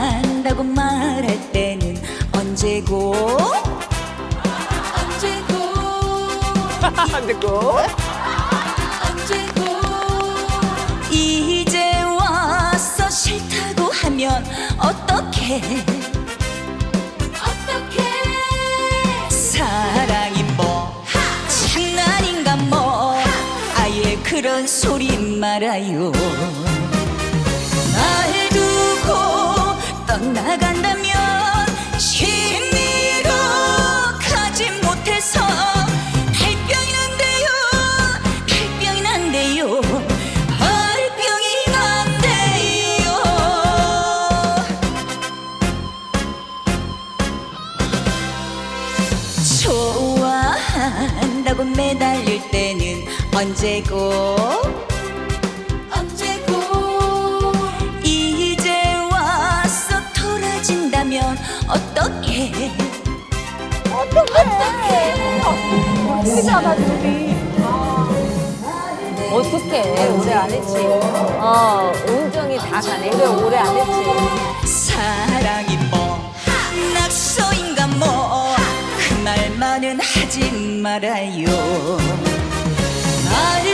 한다고 말할 때는 언제고? 언제고? 언제고? 언제고? 이제 와서 싫다고 하면 어떻게 어떻게 사랑이 뭐? 장난인가 뭐? 아예 그런 소리 말아요. 말도 때는 언제고? 언제고? 이제 와서 돌아진다면 어떡해? 크잖아 둘이. 어떡해? 오래 안 했지. 어 온정이 다 가네. 그래 오래 안 했지. 사랑이 뭐? 낙서인가 뭐? 그 말만은 하지 말아요 I.